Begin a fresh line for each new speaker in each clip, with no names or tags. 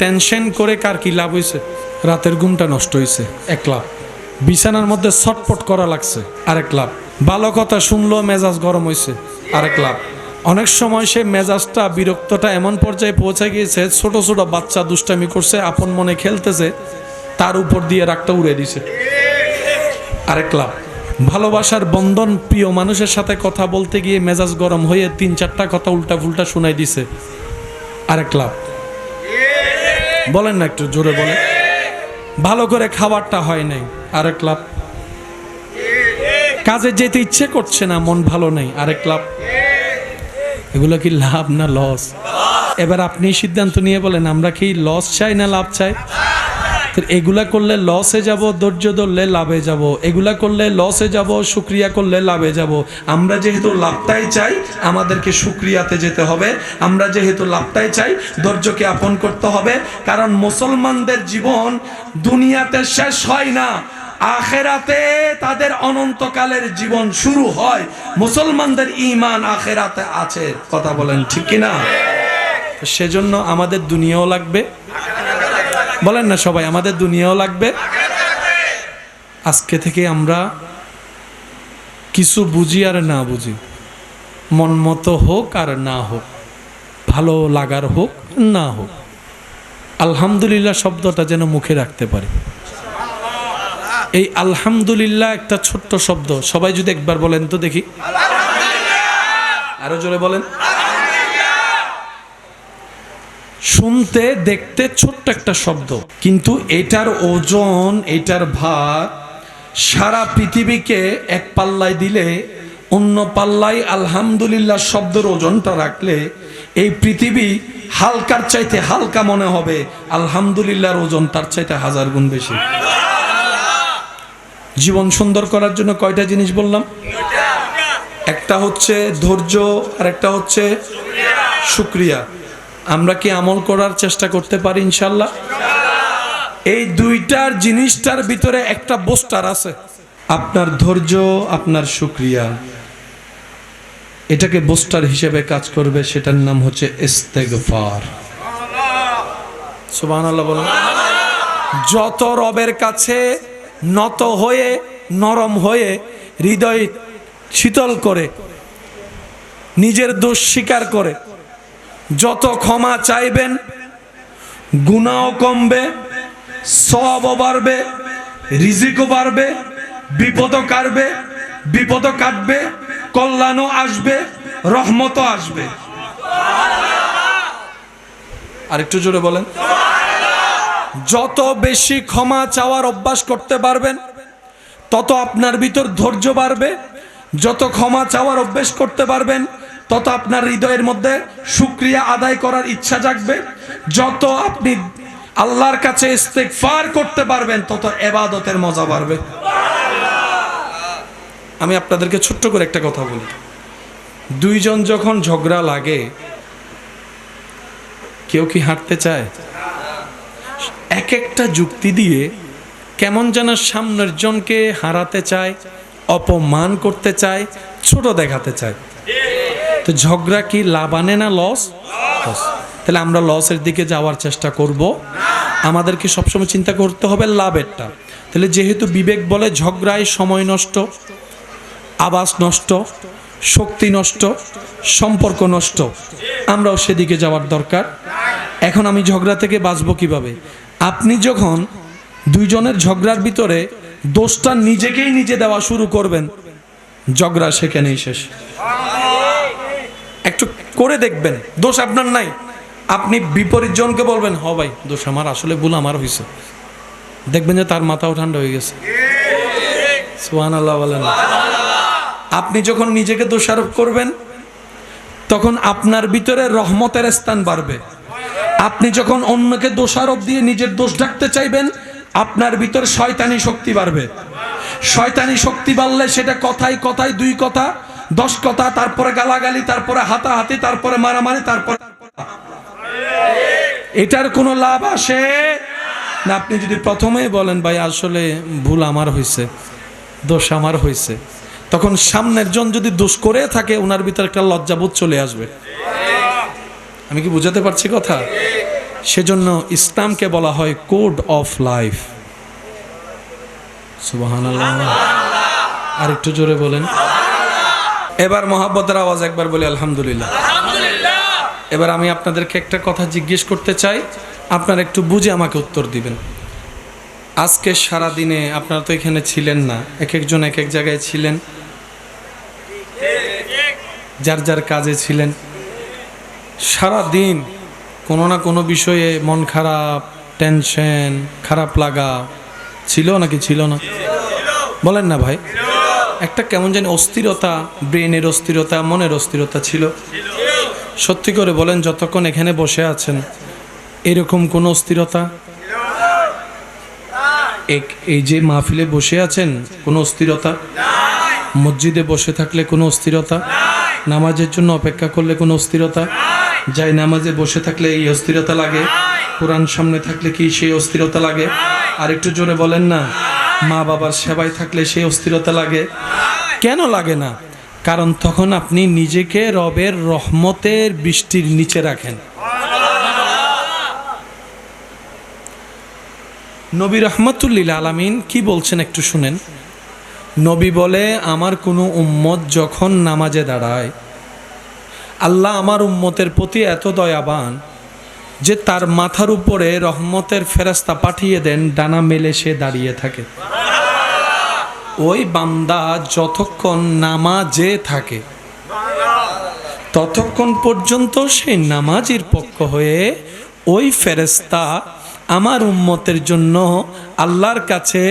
Tension করে কার কি লাভ হয়েছে রাতের ঘুমটা নষ্ট হয়েছে এক লাভ। বিছানার মধ্যে ছটপট করা লাগছে, আরেক লাভ। ভালো কথা শুনলো মেজাজ গরম হয়েছে আরেক লাভ। অনেক সময় সে মেজাজটা, বিরক্তটা এমন পর্যায়ে পৌঁছে গিয়েছে, ছোট ছোট বাচ্চা দুষ্টামি করছে, আপন মনে খেলতেছে, তার উপর দিয়ে রাগটা উড়ে দিছে। আরেক লাভ। ভালোবাসার বন্ধন প্রিয় মানুষের সাথে কথা বলতে গিয়ে মেজাজ গরম হয়ে তিন চারটা কথা উল্টা ফুলটা শোনাই দিছে। আরেক লাভ। বলেন না একটু জোরে বলেন। ভালো করে খাবারটা হয় নাই। আরেক লাভ কাজে যেতে ইচ্ছে করছে না, মন ভালো নেই। আরেক লাভ এগুলো কি লাভ না লস? এবার আপনি সিদ্ধান্ত নিয়ে বলেন, আমরা কি লস চাই না লাভ চাই? এগুলা করলে লসে যাব ধৈর্য ধরলে লাভে যাব এগুলা করলে লসে যাব শুক্রিয়া করলে লাভে যাব আমরা যেহেতু লাভটাই চাই আমাদেরকে শুক্রিয়াতে যেতে হবে আমরা যেহেতু লাভটাই চাই ধৈর্যকে আপন করতে হবে কারণ মুসলমানদের জীবন দুনিয়াতে শেষ হয় না, আখেরাতে তাদের অনন্তকালের জীবন শুরু হয়। মুসলমানদের ইমান আখেরাতে আছে, কথা বলেন ঠিক কিনা? সেজন্য আমাদের দুনিয়াও লাগবে বলেন না সবাই, আমাদের দুনিয়াও লাগবে। আজকে থেকে আমরা কিছু বুঝি আর না বুঝি। মন মতো হোক আর না হোক, ভালো লাগার হোক, না হোক। আলহামদুলিল্লাহ শব্দটা যেন মুখে রাখতে পারি। এই আলহামদুলিল্লাহ একটা ছোট্ট শব্দ, সবাই যদি একবার বলেন তো দেখি। আরও জোরে বলেন। শুনতে, দেখতে ছোট্ট একটা শব্দ। কিন্তু এটার ওজন, এটার ভার সারা পৃথিবীকে এক পাল্লায় দিলে, অন্য পাল্লায় আলহামদুলিল্লাহ শব্দের ওজনটা রাখলে এই পৃথিবী হালকার চাইতে হালকা মনে হবে। আলহামদুলিল্লাহর ওজন তার চাইতে হাজার গুণ বেশি। জীবন সুন্দর করার জন্য কয়টা জিনিস বললাম? একটা হচ্ছে ধৈর্য আর একটা হচ্ছে শুক্রিয়া। আমরা কি আমল করার চেষ্টা করতে পারি ইনশাল্লাহ এই দুইটার জিনিসটার ভিতরে একটা বোস্টার আছে। আপনার ধৈর্য, আপনার শুক্রিয়া। এটাকে বোস্টার হিসেবে কাজ করবে, সেটার নাম হচ্ছে যত রবের কাছে নত হয়ে, নরম হয়ে, হৃদয় শীতল করে, নিজের দোষ স্বীকার করে যত ক্ষমা চাইবেন, গুণাও কমবে, সবও বাড়বে, রিজিকও বাড়বে, বিপদও কাটবে বিপদও কাটবে, কল্যাণও আসবে, রহমতও আসবে। আর একটু জোরে বলেন। যত বেশি ক্ষমা চাওয়ার অভ্যাস করতে পারবেন, তত আপনার ভিতর ধৈর্য বাড়বে, যত ক্ষমা চাওয়ার অভ্যাস করতে পারবেন তত আপনার হৃদয়ের মধ্যে সুক্রিয়া আদায় করার ইচ্ছা জাগবে। যত আপনি আল্লাহর কাছে ইস্তেগফার করতে পারবেন, তত এবাদতের মজা বাড়বে। আমি আপনাদেরকে ছোট্ট করে একটা কথা বলি। দুইজন যখন ঝগড়া লাগে, কেউ কি হাঁটতে চায়? এক একটা যুক্তি দিয়ে কেমন যেন সামনের জনকে হারাতে চায়, অপমান করতে চায়, ছোট দেখাতে চায়। তো ঝগড়া কি লাভ আনে না লস। তাহলে আমরা লসের দিকে যাওয়ার চেষ্টা করব। আমাদেরকে সবসময় চিন্তা করতে হবে লাভেরটা। তাহলে যেহেতু বিবেক বলে ঝগড়ায় সময় নষ্ট, আবাস নষ্ট, শক্তি নষ্ট, সম্পর্ক নষ্ট, আমরাও সেদিকে যাওয়ার দরকার। এখন আমি ঝগড়া থেকে বাঁচবো কীভাবে? আপনি যখন দুইজনের ঝগড়ার ভিতরে দোষটা নিজেকেই নিজে দেওয়া শুরু করবেন, ঝগড়া সেখানেই শেষ। একটু করে দেখবেন। দোষ আপনার নাই। আপনি বিপরীত জনকে বলবেন, হ ভাই, দোষ আমার, আসলে ভুল আমার হয়েছে দেখবেন যে তার মাথাও ঠান্ডা হয়ে গেছে। আপনি যখন নিজেকে দোষারোপ করবেন, তখন আপনার ভিতরে রহমতের স্থান বাড়বে। আপনি যখন অন্যকে দোষারোপ দিয়ে নিজের দোষ ঢাকতে চাইবেন, আপনার ভিতর শয়তানি শক্তি বাড়বে। শয়তানি শক্তি বাড়লে সেটা কথাই কথাই দুই কথা দশ কথা, তারপরে গালাগালি, তারপরে হাতাহাতি, তারপরে মারামারি, তারপরে এটার কোনো লাভ আসে? না, আপনি যদি প্রথমেই বলেন, ভাই, আসলে ভুল আমার হয়েছে দোষ আমার হয়েছে তখন সামনের জন যদি দোষ করে থাকে ওনার ভিতরে একটা লজ্জাবোধ চলে আসবে। আমি কি বুঝাতে পারছি কথা? সেজন্য ইসলামকে বলা হয় কোড অফ লাইফ। আর একটু জোরে বলেন। এবার মহাব্বতের আওয়াজ একবার বলি আলহামদুলিল্লাহ। এবার আমি আপনাদেরকে একটা কথা জিজ্ঞেস করতে চাই আপনারা একটু বুঝে আমাকে উত্তর দিবেন। আজকে সারা দিনে আপনারা তো এখানে ছিলেন না এক একজন এক এক জায়গায় ছিলেন। যার যার কাজে ছিলেন। সারা দিন কোনো না কোনো বিষয়ে মন খারাপ টেনশন খারাপ লাগা ছিল নাকি ছিল না? বলেন না ভাই। একটা কেমন জানি অস্থিরতা, ব্রেনের অস্থিরতা, মনের অস্থিরতা ছিল। সত্যি করে বলেন, যতক্ষণ এখানে বসে আছেন, এরকম কোনো অস্থিরতা? এক- এই যে মাহফিলে বসে আছেন, কোনো অস্থিরতা? মসজিদে বসে থাকলে কোনো অস্থিরতা? নামাজের জন্য অপেক্ষা করলে কোনো অস্থিরতা? যাই নামাজে বসে থাকলে এই অস্থিরতা লাগে? কোরআন সামনে থাকলে কি সেই অস্থিরতা লাগে? আর একটু জোরে বলেন না। মা বাবার সেবায় থাকলে সেই অস্থিরতা লাগে। কেন লাগে না? কারণ তখন আপনি নিজেকে রবের রহমতের বৃষ্টির নিচে রাখেন। নবী রহমতুল্লিল আলামিন কি বলছেন একটু শুনেন। নবী বলে, আমার কোনো উম্মত যখন নামাজে দাঁড়ায়, আল্লাহ আমার উম্মতের প্রতি এত দয়াবান যে তার মাথার উপরে রহমতের ফেরাস্তা পাঠিয়ে দেন, ডানা মেলে সে দাঁড়িয়ে থাকে। ওই বান্দা যতক্ষণ নামাজে থাকে, ততক্ষণ পর্যন্ত সেই নামাজের পক্ষ হয়ে ওই ফেরেস্তা আমার উম্মতের জন্য আল্লাহর কাছে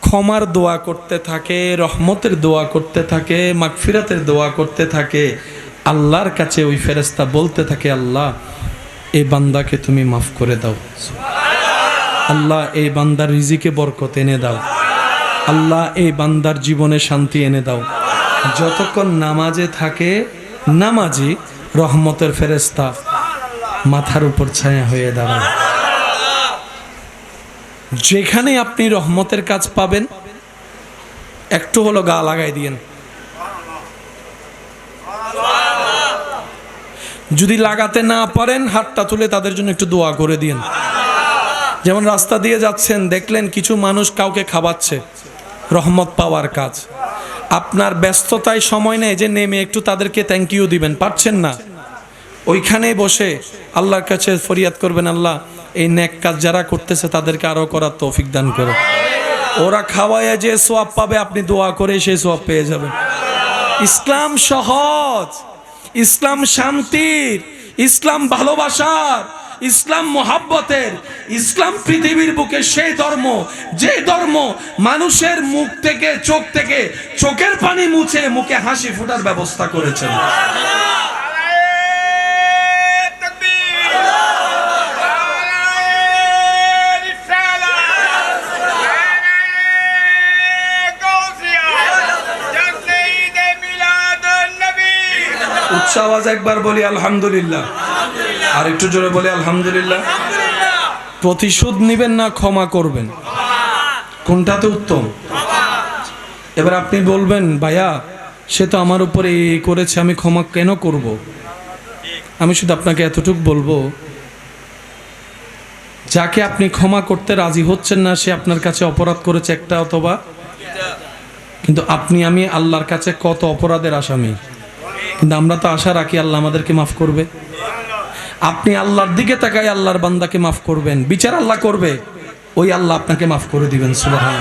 ক্ষমার দোয়া করতে থাকে, রহমতের দোয়া করতে থাকে, মাগফিরাতের দোয়া করতে থাকে। আল্লাহর কাছে ওই ফেরেস্তা বলতে থাকে, আল্লাহ এই বান্দাকে তুমি মাফ করে দাও। আল্লাহ এই বান্দার রিজিকে বরকত এনে দাও। আল্লাহ এই বান্দার জীবনে শান্তি এনে দাও। যতক্ষণ নামাজে থাকে নামাজি রহমতের ফেরেস্তা মাথার উপর ছায়া হয়ে দাঁড়ায়। যেখানে আপনি রহমতের কাজ পাবেন, একটু হলো গা লাগাই দিয়েন। যদি লাগাতে না পারেন, হাতটা তুলে তাদের জন্য একটু দোয়া করে দিন। যেমন রাস্তা দিয়ে যাচ্ছেন, দেখলেন কিছু মানুষ কাউকে খাওয়াচ্ছে, রহমত পাওয়ার কাজ। আপনার ব্যস্ততায় সময় নেই যে নেমে একটু তাদেরকে থ্যাংক ইউ দিবেন, পারছেন না। ওইখানে বসে আল্লাহর কাছে ফরিয়াদ করবেন, আল্লাহ, এই নেক কাজ যারা করতেছে তাদেরকে আরও করার তৌফিক দান করো। ওরা খাওয়ায় যে সোয়াব পাবে, আপনি দোয়া করে সেই সোয়াব পেয়ে যাবেন। ইসলাম সহজ। ইসলাম শান্তির, ইসলাম ভালোবাসার, ইসলাম মোহাব্বতের, ইসলাম পৃথিবীর বুকে সেই ধর্ম, যে ধর্ম মানুষের মুখ থেকে, চোখ থেকে, চোখের পানি মুছে মুখে হাসি ফোটার ব্যবস্থা করেছেন। আওয়াজ একবার বলি আলহামদুলিল্লাহ। আর একটু জোরে বলি আলহামদুলিল্লাহ। প্রতিশোধ নিবেন না ক্ষমা করবেন। কোনটাতে উত্তম? এবার আপনি বলবেন ভাইয়া সে তো আমার উপরে এই করেছে আমি ক্ষমা কেন করব? আমি শুধু আপনাকে এতটুক বলব যাকে আপনি ক্ষমা করতে রাজি হচ্ছেন না সে আপনার কাছে অপরাধ করেছে একটা অথবা। কিন্তু আপনি আমি আল্লাহর কাছে কত অপরাধের আসামি? কিন্তু আমরা তো আশা রাখি আল্লাহ আমাদেরকে মাফ করবে। আপনি আল্লাহর দিকে তাকাই আল্লাহর বান্দাকে মাফ করবেন। বিচার আল্লাহ করবে। ওই আল্লাহ আপনাকে মাফ করে দিবেন, সুবহান।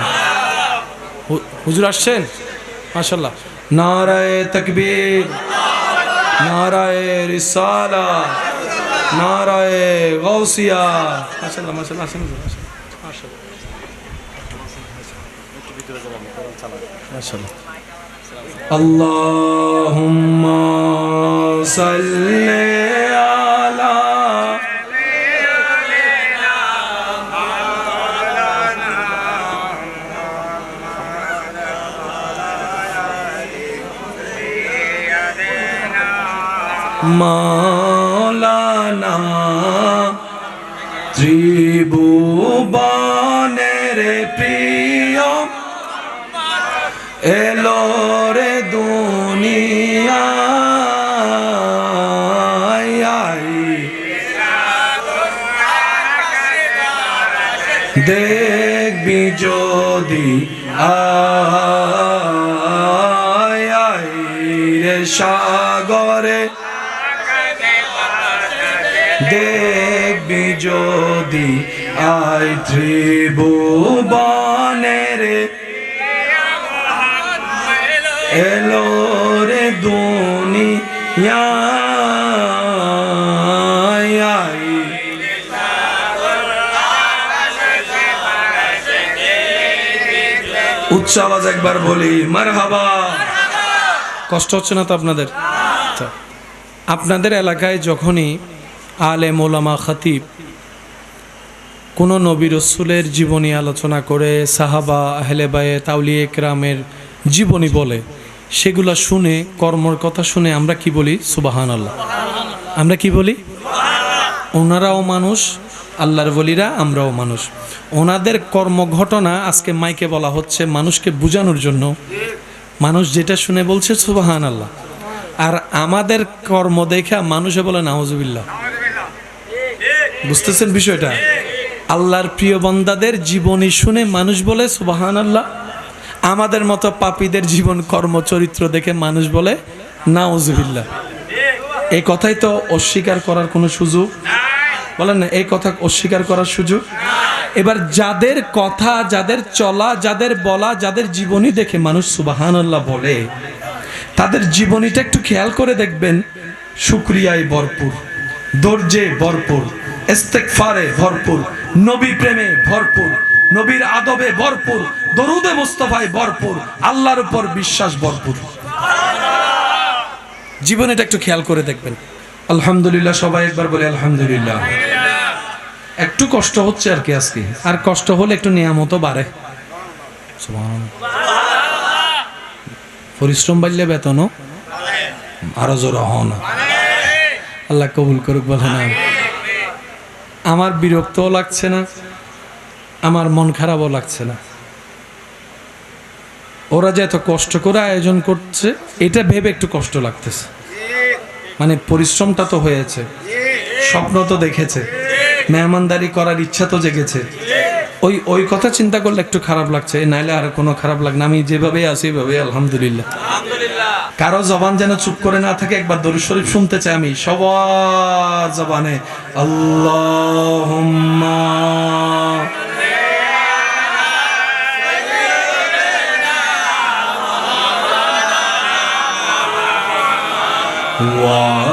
হুজুর আসছেন? মাশাল্লাহ নারায়ে তাকবীর, নারায়ে রিসালা, নারায়ে গাউসিয়া। মাশাল্লাহ মাশাল্লাহ আসেন মাশাল্লাহ اللہم صلی علی مولانا রে সাগরে। দেখবি যদি আয় ত্রিভুবনের এলো রে দুনিয়া উচ্চ আওয়াজ একবার বলি মার হাবা কষ্ট হচ্ছে না তো আপনাদের। আপনাদের এলাকায় যখনই আলে মোলামা খতিব কোনো নবী রসুলের জীবনী আলোচনা করে সাহাবা আহলেবায়ে তাউলি একরামের জীবনী বলে, সেগুলো শুনে, কর্মর কথা শুনে আমরা কি বলি? সুবাহান আল্লাহ আমরা কি বলি? ওনারাও মানুষ আল্লাহর বলিরা আমরাও মানুষ। ওনাদের কর্মঘটনা আজকে মাইকে বলা হচ্ছে মানুষকে বোঝানোর জন্য। মানুষ যেটা শুনে বলছে সুবাহান আল্লাহ আর আমাদের কর্ম দেখা মানুষে বলে নাওজুবিল্লাহ বুঝতেছেন বিষয়টা? আল্লাহর প্রিয় বন্দাদের জীবনী শুনে মানুষ বলে সুবাহান আল্লাহ আমাদের মতো পাপীদের জীবন কর্ম চরিত্র দেখে মানুষ বলে নাওজুবিল্লাহ এই কথাই তো অস্বীকার করার কোনো সুযোগ বলেন না, এই কথা অস্বীকার করার সুযোগ? এবার যাদের কথা, যাদের চলা, যাদের বলা, যাদের জীবনী দেখে মানুষ সুবাহান আল্লাহ বলে, তাদের জীবনীটা একটু খেয়াল করে দেখবেন, শুক্রিয়ায় ভরপুর, ধৈর্যে ভরপুর ইস্তেকফারে ভরপুর, নবী প্রেমে ভরপুর, নবীর আদবে ভরপুর, দরুদে মুস্তফায় ভরপুর, আল্লাহর উপর বিশ্বাস ভরপুর। জীবনেটা একটু খেয়াল করে দেখবেন। আলহামদুলিল্লাহ, সবাই একবার বলে আলহামদুলিল্লাহ। একটু কষ্ট হচ্ছে আর কি আজকে। আর কষ্ট হলে একটু নিয়ামতও বাড়ে। পরিশ্রম বাড়লে বেতনও আরও জোর হন আল্লাহ কবুল করুক বলে না আমার বিরক্তও লাগছে না, আমার মন খারাপও লাগছে না। ওরা যে এত কষ্ট করে আয়োজন করছে, এটা ভেবে একটু কষ্ট লাগতেছে। মানে পরিশ্রমটা তো হয়েছে, স্বপ্ন তো দেখেছে। মেহমানদারি করার ইচ্ছা তো জেগেছে। ওই ওই কথা চিন্তা করলে একটু খারাপ লাগছে নাইলে আর কোনো খারাপ লাগ না। আমি যেভাবে আছি এভাবে আলহামদুলিল্লাহ। কারও জবান যেন চুপ করে না থাকে একবার দরুদ শরীফ শুনতে চাই আমি। সবার জবানে আল্লাহ ওয়ালায়ালে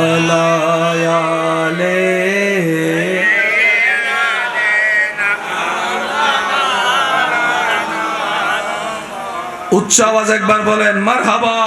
উচ্চ আওয়াজ একবার বলেন মার হাবা